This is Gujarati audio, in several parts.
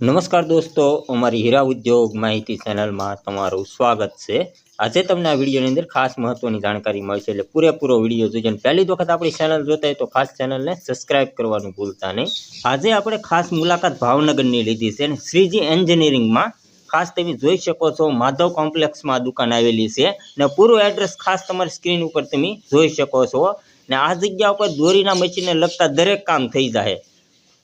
નમસ્કાર દોસ્તો, અમારી હીરા ઉદ્યોગ માહિતી ચેનલમાં તમારું સ્વાગત છે. આજે તમને આ વિડીયોની અંદર ખાસ મહત્વની જાણકારી મળશે એટલે પૂરેપૂરો વીડિયો અને પહેલી વખત આપણી ચેનલ જોતા હોય તો ખાસ ચેનલને સબસ્ક્રાઇબ કરવાનું ભૂલતા નહીં. આજે આપણે ખાસ મુલાકાત ભાવનગરની લીધી છે અને શ્રીજી એન્જિનિયરિંગમાં ખાસ તમે જોઈ શકો છો, માધવ કોમ્પ્લેક્સમાં દુકાન આવેલી છે ને પૂરું એડ્રેસ ખાસ તમારી સ્ક્રીન ઉપર તમે જોઈ શકો છો. ને આ જગ્યા ઉપર દોરીના મચીને લગતા દરેક કામ થઈ જાય.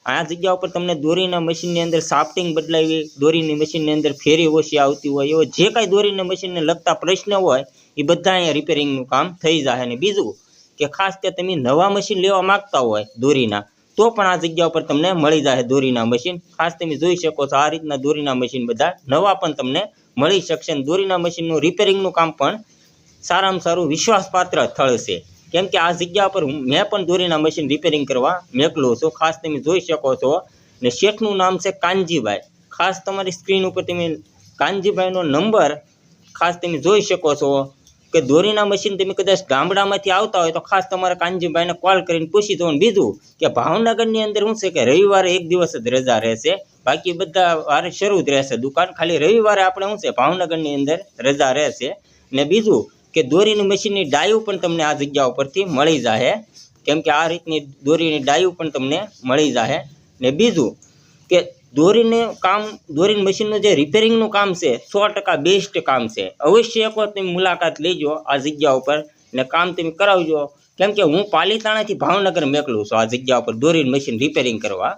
આ જગ્યા ઉપર તમને દોરીના મશીનની અંદર સાફ્ટિંગ બદલાવી, દોરીની મશીનની અંદર ફેરી ઓછી આવતી હોય, એવો જે કાંઈ દોરીના મશીનને લગતા પ્રશ્ન હોય એ બધા અહીંયા રિપેરિંગનું કામ થઈ જાય. અને બીજું કે ખાસ કે તમે નવા મશીન લેવા માંગતા હોય દોરીના, તો પણ આ જગ્યા ઉપર તમને મળી જાય દોરીના મશીન ખાસ તમે જોઈ શકો છો આ રીતના દોરીના મશીન બધા નવા પણ તમને મળી શકશે. દોરીના મશીનનું રિપેરિંગનું કામ પણ સારામાં સારું વિશ્વાસપાત્ર સ્થળ કેમ કે આ જગ્યા પર મેં પણ દોરીના મશીન રિપેરિંગ કરવા મેકલો છું. ખાસ તમે જોઈ શકો છો. ને શેઠનું નામ છે કાનજીભાઈ. ખાસ તમારી સ્ક્રીન ઉપર તમે કાનજીભાઈનો નંબર ખાસ તમે જોઈ શકો છો કે દોરીના મશીન તમે કદાચ ગામડામાંથી આવતા હોય તો ખાસ તમારા કાનજીભાઈને કોલ કરીને પૂછી દો. બીજું કે ભાવનગરની અંદર શું છે કે રવિવારે એક દિવસ જ રજા રહેશે. બાકી બધા વારે શરૂ જ રહેશે. દુકાન ખાલી રવિવારે આપણે શું છે, ભાવનગરની અંદર રજા રહેશે. ને બીજું કે દોરીની મશીનની ડાયું પણ તમને આ જગ્યા ઉપરથી મળી જશે કેમ કે આ રીતની દોરીની ડાયું પણ તમને મળી જશે ને બીજું કે દોરીને કામ, દોરીની મશીનનું જે રિપેરિંગનું કામ છે, સો ટકા બેસ્ટ કામ છે. અવશ્ય એક વાર તમે મુલાકાત લેજો આ જગ્યા ઉપર ને કામ તમે કરાવજો. કેમ કે હું પાલીતાણાથી ભાવનગર મોકલું છું આ જગ્યા ઉપર દોરીની મશીન રિપેરિંગ કરવા.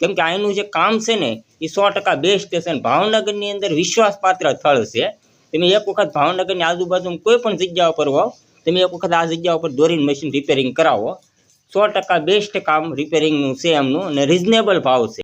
કેમ કે આનું જે કામ છે ને, એ સો ટકા બેસ્ટ છે ભાવનગરની અંદર વિશ્વાસપાત્ર સ્થળ છે. તમે એક વખત ભાવનગરની આજુબાજુમાં કોઈ પણ જગ્યા ઉપર હોવ, તમે એક વખત આ જગ્યા ઉપર દોરીને મશીન રિપેરિંગ કરાવો. સો ટકા બેસ્ટ કામ રિપેરિંગનું છે એમનું અને રિઝનેબલ ભાવ છે.